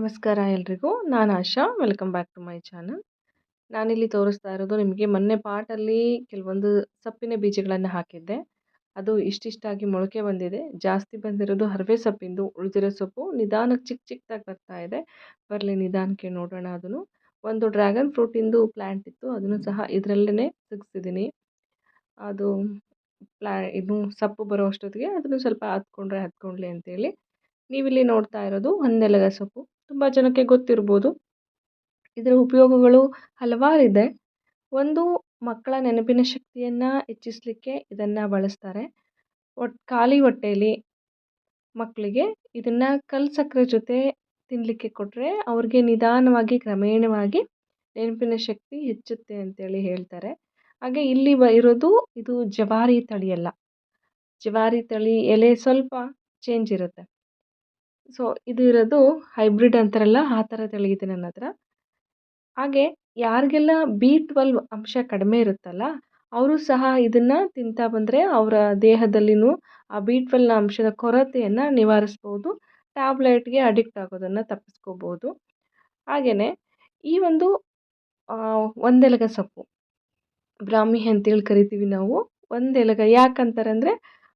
ನಮಸ್ಕಾರ ಎಲ್ರಿಗೂ. ನಾನು Asha. Welcome back to my channel. ನಾನಿಲ್ಲಿ ತೋರಿಸ್ತಾ ಇರೋದು ನಿಮಗೆ ಮೊನ್ನೆ ಪಾಟಲ್ಲಿ ಕೆಲವೊಂದು ಸೊಪ್ಪಿನ ಬೀಜಗಳನ್ನು ಹಾಕಿದ್ದೆ. ಅದು ಇಷ್ಟಿಷ್ಟಾಗಿ ಮೊಳಕೆ ಬಂದಿದೆ. ಜಾಸ್ತಿ ಬಂದಿರೋದು ಹರವೆ ಸೊಪ್ಪಿಂದು. ಉಳಿದಿರೋ ಸೊಪ್ಪು ನಿಧಾನಕ್ಕೆ ಚಿಕ್ಕ ಚಿಕ್ಕದಾಗಿ ಬರ್ತಾ ಇದೆ. ಬರಲಿ ನಿಧಾನಕ್ಕೆ ನೋಡೋಣ ಅದನ್ನು. ಒಂದು ಡ್ರ್ಯಾಗನ್ ಫ್ರೂಟಿಂದು ಪ್ಲ್ಯಾಂಟ್ ಇತ್ತು. ಅದನ್ನು ಸಹ ಇದರಲ್ಲೇ ಸಿಗಿಸಿದ್ದೀನಿ. ಅದು ಪ್ಲ್ಯಾ ಇದು ಸೊಪ್ಪು ಬರೋ ಅಷ್ಟೊತ್ತಿಗೆ ಅದನ್ನು ಸ್ವಲ್ಪ ಹತ್ಕೊಂಡ್ರೆ ಹತ್ಕೊಳ್ಳಿ ಅಂತೇಳಿ. ನೀವಿಲ್ಲಿ ನೋಡ್ತಾ ಇರೋದು ಹೊನ್ನೆಲಗ ಸೊಪ್ಪು. ತುಂಬ ಜನಕ್ಕೆ ಗೊತ್ತಿರ್ಬೋದು. ಇದರ ಉಪಯೋಗಗಳು ಹಲವಾರಿದೆ. ಒಂದು, ಮಕ್ಕಳ ನೆನಪಿನ ಶಕ್ತಿಯನ್ನು ಹೆಚ್ಚಿಸಲಿಕ್ಕೆ ಇದನ್ನು ಬಳಸ್ತಾರೆ. ಒಟ್ಟು ಖಾಲಿ ಹೊಟ್ಟೆಯಲ್ಲಿ ಮಕ್ಕಳಿಗೆ ಇದನ್ನು ಕಲ್ ಸಕ್ಕರೆ ಜೊತೆ ತಿನ್ನಲಿಕ್ಕೆ ಕೊಟ್ಟರೆ ಅವ್ರಿಗೆ ನಿಧಾನವಾಗಿ, ಕ್ರಮೇಣವಾಗಿ ನೆನಪಿನ ಶಕ್ತಿ ಹೆಚ್ಚುತ್ತೆ ಅಂತೇಳಿ ಹೇಳ್ತಾರೆ. ಹಾಗೆ ಇಲ್ಲಿ ಬ ಇರೋದು ಇದು ಜವಾರಿ ತಳಿ ಅಲ್ಲ ಜವಾರಿ ತಳಿ ಎಲೆ ಸ್ವಲ್ಪ ಚೇಂಜ್ ಇರುತ್ತೆ. ಸೊ ಇದು ಇರೋದು ಹೈಬ್ರಿಡ್ ಅಂತಾರಲ್ಲ, ಆ ಥರ ತೆಳಗಿದೆ ನನ್ನ ಹತ್ರ. ಹಾಗೆ ಯಾರಿಗೆಲ್ಲ ಬಿ ಟ್ವೆಲ್ವ್ ಅಂಶ ಕಡಿಮೆ ಇರುತ್ತಲ್ಲ, ಅವರು ಸಹ ಇದನ್ನು ತಿಂತಾ ಬಂದರೆ ಅವರ ದೇಹದಲ್ಲಿಯೂ ಆ ಬಿ ಟ್ವೆಲ್ನ ಅಂಶದ ಕೊರತೆಯನ್ನು ನಿವಾರಿಸ್ಬೋದು ಟ್ಯಾಬ್ಲೆಟ್ಗೆ ಅಡಿಕ್ಟ್ ಆಗೋದನ್ನು ತಪ್ಪಿಸ್ಕೋಬೋದು. ಹಾಗೆಯೇ ಈ ಒಂದು ಒಂದೆಲಗ ಸೊಪ್ಪು, ಬ್ರಾಹ್ಮಿ ಅಂತೇಳಿ ಕರಿತೀವಿ ನಾವು, ಒಂದೆಲಗ ಯಾಕಂತಾರೆ ಅಂದರೆ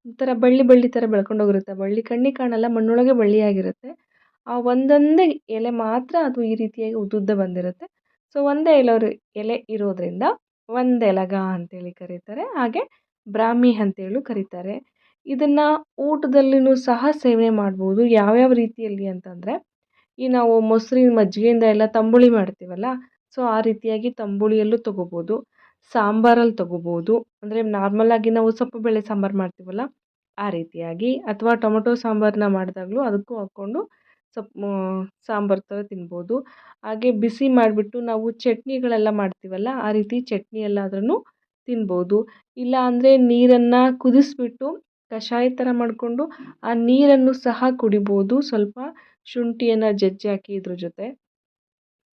ಒಂಥರ ಬಳ್ಳಿ ಬಳ್ಳಿ ಥರ ಬೆಳ್ಕೊಂಡೋಗಿರುತ್ತೆ ಬಳ್ಳಿ ಕಣ್ಣಿಗೆ ಕಾಣಲ್ಲ, ಮಣ್ಣೊಳಗೆ ಬಳ್ಳಿಯಾಗಿರುತ್ತೆ. ಆ ಒಂದೊಂದೇ ಎಲೆ ಮಾತ್ರ ಅದು ಈ ರೀತಿಯಾಗಿ ಉದ್ದುದ್ದ ಬಂದಿರುತ್ತೆ. ಸೊ ಒಂದೇ ಎಲೆ ಎಲೆ ಇರೋದರಿಂದ ಒಂದೆಲಗ ಅಂತೇಳಿ ಕರೀತಾರೆ. ಹಾಗೆ ಬ್ರಾಹ್ಮಿ ಅಂತೇಳು ಕರೀತಾರೆ. ಇದನ್ನು ಊಟದಲ್ಲಿಯೂ ಸಹ ಸೇವನೆ ಮಾಡ್ಬೋದು. ಯಾವ್ಯಾವ ರೀತಿಯಲ್ಲಿ ಅಂತಂದರೆ, ಈ ನಾವು ಮೊಸರಿನ ಮಜ್ಜಿಗೆಯಿಂದ ಎಲ್ಲ ತಂಬುಳಿ ಮಾಡ್ತೀವಲ್ಲ, ಸೊ ಆ ರೀತಿಯಾಗಿ ತಂಬುಳಿಯಲ್ಲೂ ತೊಗೋಬೋದು. ಸಾಂಬಾರಲ್ಲಿ ತಗೋಬೋದು. ಅಂದರೆ ನಾರ್ಮಲಾಗಿ ನಾವು ಸೊಪ್ಪು ಬೇಳೆ ಸಾಂಬಾರು ಮಾಡ್ತೀವಲ್ಲ, ಆ ರೀತಿಯಾಗಿ. ಅಥವಾ ಟೊಮೊಟೊ ಸಾಂಬಾರನ್ನ ಮಾಡಿದಾಗಲೂ ಅದಕ್ಕೂ ಹಾಕ್ಕೊಂಡು ಸೊಪ್ಪು ಸಾಂಬಾರು ಥರ ತಿನ್ಬೋದು. ಹಾಗೆ ಬಿಸಿ ಮಾಡಿಬಿಟ್ಟು ನಾವು ಚಟ್ನಿಗಳೆಲ್ಲ ಮಾಡ್ತೀವಲ್ಲ, ಆ ರೀತಿ ಚಟ್ನಿ ಎಲ್ಲಾದ್ರೂ ತಿನ್ಬೋದು. ಇಲ್ಲ ಅಂದರೆ ನೀರನ್ನು ಕುದಿಸಿಬಿಟ್ಟು ಕಷಾಯ ಥರ ಮಾಡಿಕೊಂಡು ಆ ನೀರನ್ನು ಸಹ ಕುಡಿಬೋದು. ಸ್ವಲ್ಪ ಶುಂಠಿಯನ್ನು ಜಜ್ಜಿ ಹಾಕಿ ಇದ್ರ ಜೊತೆ.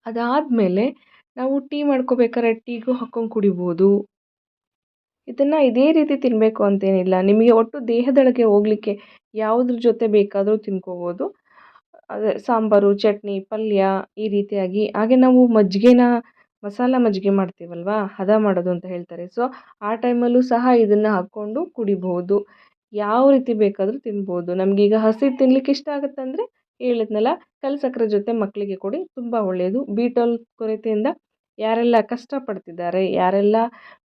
ಅದಾದಮೇಲೆ ನಾವು ಟೀ ಮಾಡ್ಕೋಬೇಕಾದ್ರೆ ಟೀಗೂ ಹಾಕ್ಕೊಂಡು ಕುಡಿಬೋದು. ಇದನ್ನು ಇದೇ ರೀತಿ ತಿನ್ನಬೇಕು ಅಂತೇನಿಲ್ಲ. ನಿಮಗೆ ಒಟ್ಟು ದೇಹದೊಳಗೆ ಹೋಗಲಿಕ್ಕೆ ಯಾವುದ್ರ ಜೊತೆ ಬೇಕಾದರೂ ತಿನ್ಕೋಬೋದು. ಅದೇ ಸಾಂಬಾರು, ಚಟ್ನಿ, ಪಲ್ಯ ಈ ರೀತಿಯಾಗಿ. ಹಾಗೆ ನಾವು ಮಜ್ಜಿಗೆನ, ಮಸಾಲ ಮಜ್ಜಿಗೆ ಮಾಡ್ತೀವಲ್ವಾ? ಹದ ಮಾಡೋದು ಅಂತ ಹೇಳ್ತಾರೆ. ಸೊ ಆ ಟೈಮಲ್ಲೂ ಸಹ ಇದನ್ನು ಹಾಕ್ಕೊಂಡು ಕುಡಿಬೋದು. ಯಾವ ರೀತಿ ಬೇಕಾದರೂ ತಿನ್ಬೋದು. ನಮಗೀಗ ಹಸಿ ತಿನ್ಲಿಕ್ಕೆ ಇಷ್ಟ ಆಗುತ್ತಂದರೆ ಹೇಳಿದ್ನಲ್ಲ ಕಲ್ಸಕ್ರ ಜೊತೆ ಮಕ್ಕಳಿಗೆ ಕೊಡಿ, ತುಂಬ ಒಳ್ಳೆಯದು ಬೀಟಲ್ ಕೊರತೆಯಿಂದ ಯಾರೆಲ್ಲ ಕಷ್ಟಪಡ್ತಿದ್ದಾರೆ, ಯಾರೆಲ್ಲ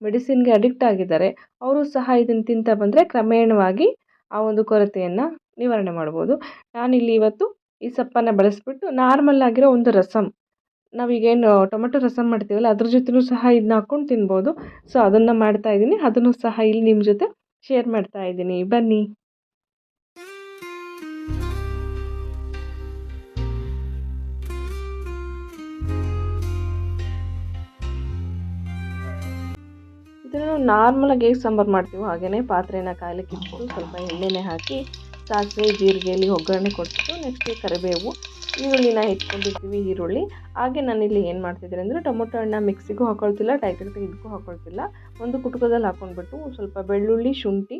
ಮೆಡಿಸಿನ್ಗೆ ಅಡಿಕ್ಟ್ ಆಗಿದ್ದಾರೆ, ಅವರು ಸಹ ಇದನ್ನು ತಿಂತಾ ಬಂದರೆ ಕ್ರಮೇಣವಾಗಿ ಆ ಒಂದು ಕೊರತೆಯನ್ನು ನಿವಾರಣೆ ಮಾಡ್ಬೋದು. ನಾನಿಲ್ಲಿ ಇವತ್ತು ಈ ಸೊಪ್ಪನ್ನು ಬಳಸಿಬಿಟ್ಟು ನಾರ್ಮಲ್ ಆಗಿರೋ ಒಂದು ರಸಮ್ ನಾವೀಗೇನು ಟೊಮೆಟೊ ರಸಮ್ ಮಾಡ್ತೀವಲ್ಲ, ಅದ್ರ ಜೊತೆನೂ ಸಹ ಇದನ್ನ ಹಾಕ್ಕೊಂಡು ತಿನ್ಬೋದು. ಸೊ, ಅದನ್ನು ಮಾಡ್ತಾಯಿದ್ದೀನಿ ಅದನ್ನು ಸಹ ಇಲ್ಲಿ ನಿಮ್ಮ ಜೊತೆ ಶೇರ್ ಮಾಡ್ತಾ ಇದ್ದೀನಿ. ಬನ್ನಿ. ಇದನ್ನು ನಾರ್ಮಲಾಗಿ ಹೇಗೆ ಸಾಂಬಾರು ಮಾಡ್ತೀವೋ ಹಾಗೆಯೇ ಪಾತ್ರೆನ ಕಾಯಲಿಕ್ಕೆ ಇಟ್ಟು ಸ್ವಲ್ಪ ಎಣ್ಣೆನೇ ಹಾಕಿ, ಸಾಸಿವೆ ಜೀರಿಗೆಯಲ್ಲಿ ಒಗ್ಗರಣೆ ಕೊಟ್ಬಿಟ್ಟು ನೆಕ್ಸ್ಟ್ ಕರಿಬೇವು, ಈರುಳ್ಳಿನ ಇಟ್ಕೊಂಡಿರ್ತೀವಿ, ಈರುಳ್ಳಿ. ಹಾಗೆ ನಾನಿಲ್ಲಿ ಏನು ಮಾಡ್ತಿದ್ದೀನಿ ಅಂದರೆ ಟೊಮೊಟೊ ಹಣ್ಣ ಮಿಕ್ಸಿಗೂ ಹಾಕೊಳ್ತಿಲ್ಲ ಡೈರೆಕ್ಟಾಗಿ ಇದಕ್ಕೂ ಹಾಕೊಳ್ತಿಲ್ಲ. ಒಂದು ಕುಟುಕದಲ್ಲಿ ಹಾಕೊಂಡ್ಬಿಟ್ಟು ಸ್ವಲ್ಪ ಬೆಳ್ಳುಳ್ಳಿ, ಶುಂಠಿ,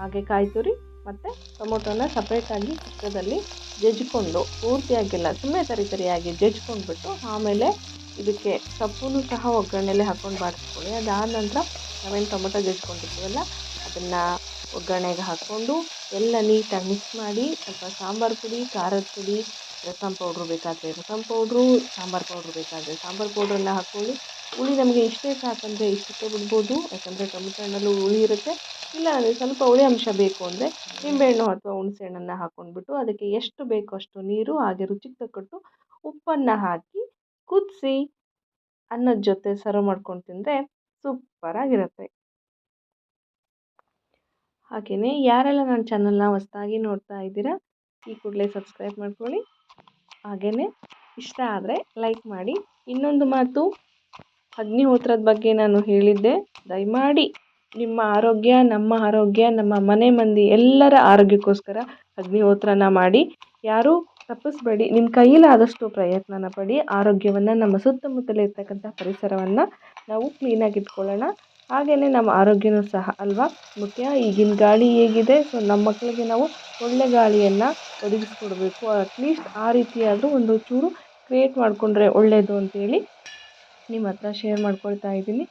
ಹಾಗೆ ಕಾಯಿ ತುರಿ ಮತ್ತು ಟೊಮೊಟೊನ ಸಪ್ರೇಟಾಗಿ ಕುಕ್ಕದಲ್ಲಿ ಜಜ್ಜಿಕೊಂಡು ಪೂರ್ತಿಯಾಗಿಲ್ಲ ಸುಮ್ಮನೆ ತರಿ ತರಿಯಾಗಿ ಜಜ್ಕೊಂಡ್ಬಿಟ್ಟು ಆಮೇಲೆ ಇದಕ್ಕೆ ಸೊಪ್ಪು ಸಹ ಒಗ್ಗರಣೆಲೆ ಹಾಕ್ಕೊಂಡು ಬಾಡಿಸ್ಕೊಳ್ಳಿ ಅದಾದ ನಂತರ ನಾವೇನು ಟೊಮೊಟೊ ಜಜ್ಕೊಂಡಿದ್ದೀವಲ್ಲ ಅದನ್ನು ಒಗ್ಗರಣೆಗೆ ಹಾಕ್ಕೊಂಡು ಎಲ್ಲ ನೀಟಾಗಿ ಮಿಕ್ಸ್ ಮಾಡಿ ಸ್ವಲ್ಪ ಸಾಂಬಾರು ಪುಡಿ, ಖಾರದ ಪುಡಿ, ರಸಂ ಪೌಡ್ರು ಬೇಕಾದರೆ. ರಸಮ್ ಪೌಡ್ರು, ಸಾಂಬಾರು ಪೌಡ್ರು ಬೇಕಾದರೆ. ಸಾಂಬಾರು ಪೌಡ್ರನ್ನ ಹಾಕ್ಕೊಳ್ಳಿ. ಹುಳಿ ನಮಗೆ ಇಷ್ಟೇ ಸಾಕಂದರೆ ಇಷ್ಟಕ್ಕೆ ಬಿಡ್ಬೋದು. ಯಾಕಂದರೆ ಟೊಮೆಟೊ ಹಣ್ಣಲ್ಲೂ ಹುಳಿ ಇರುತ್ತೆ. ಇಲ್ಲ ನನಗೆ ಸ್ವಲ್ಪ ಹುಳಿ ಅಂಶ ಬೇಕು ಅಂದರೆ ನಿಂಬೆಹಣ್ಣು ಅಥವಾ ಹುಣಸೆ ಹಣ್ಣನ್ನು ಹಾಕ್ಕೊಂಡ್ಬಿಟ್ಟು ಅದಕ್ಕೆ ಎಷ್ಟು ಬೇಕೋ ಅಷ್ಟು ನೀರು, ಹಾಗೆ ರುಚಿಗೆ ತಕ್ಕಟ್ಟು ಉಪ್ಪನ್ನು ಹಾಕಿ ಕುದಿಸಿ ಅನ್ನದ ಜೊತೆ ಸರ್ವ್ ಮಾಡ್ಕೊಂಡು ತಿಂದರೆ ಸೂಪರಾಗಿರುತ್ತೆ ಹಾಗೆಯೇ ಯಾರೆಲ್ಲ ನನ್ನ ಚಾನಲ್ನ ಹೊಸ್ದಾಗಿ ನೋಡ್ತಾ ಇದ್ದೀರಾ, ಈ ಕೂಡಲೇ ಸಬ್ಸ್ಕ್ರೈಬ್ ಮಾಡ್ಕೊಳ್ಳಿ. ಹಾಗೆಯೇ ಇಷ್ಟ ಆದರೆ ಲೈಕ್ ಮಾಡಿ. ಇನ್ನೊಂದು ಮಾತು ಅಗ್ನಿಹೋತ್ರದ ಬಗ್ಗೆ ನಾನು ಹೇಳಿದ್ದೆ. ದಯಮಾಡಿ ನಿಮ್ಮ ಆರೋಗ್ಯ, ನಮ್ಮ ಆರೋಗ್ಯ, ನಮ್ಮ ಮನೆ ಮಂದಿ ಎಲ್ಲರ ಆರೋಗ್ಯಕ್ಕೋಸ್ಕರ ಅಗ್ನಿಹೋತ್ರನ ಮಾಡಿ. ಯಾರೂ ತಪ್ಪಿಸ್ಬೇಡಿ. ನಿಮ್ಮ ಕೈಯಲ್ಲಾದಷ್ಟು ಪ್ರಯತ್ನನ ಪಡಿ. ಆರೋಗ್ಯವನ್ನು ನಮ್ಮ ಸುತ್ತಮುತ್ತಲೇ ಇರ್ತಕ್ಕಂಥ ಪರಿಸರವನ್ನು ನಾವು ಕ್ಲೀನಾಗಿ ಇಟ್ಕೊಳ್ಳೋಣ. ಹಾಗೆಯೇ ನಮ್ಮ ಆರೋಗ್ಯವೂ ಸಹ ಅಲ್ವಾ? ಮುಖ್ಯ, ಈಗಿನ ಗಾಳಿ ಹೇಗಿದೆ ಸೊ ನಮ್ಮ ಮಕ್ಕಳಿಗೆ ನಾವು ಒಳ್ಳೆ ಗಾಳಿಯನ್ನು ಒದಗಿಸ್ಕೊಡ್ಬೇಕು. ಅಟ್ಲೀಸ್ಟ್ ಆ ರೀತಿಯಾದರೂ ಒಂದು ಚೂರು ಕ್ರಿಯೇಟ್ ಮಾಡಿಕೊಂಡ್ರೆ ಒಳ್ಳೆಯದು ಅಂತೇಳಿ ನಿಮ್ಮ ಹತ್ರ ಶೇರ್ ಮಾಡ್ಕೊಳ್ತಾ ಇದ್ದೀನಿ.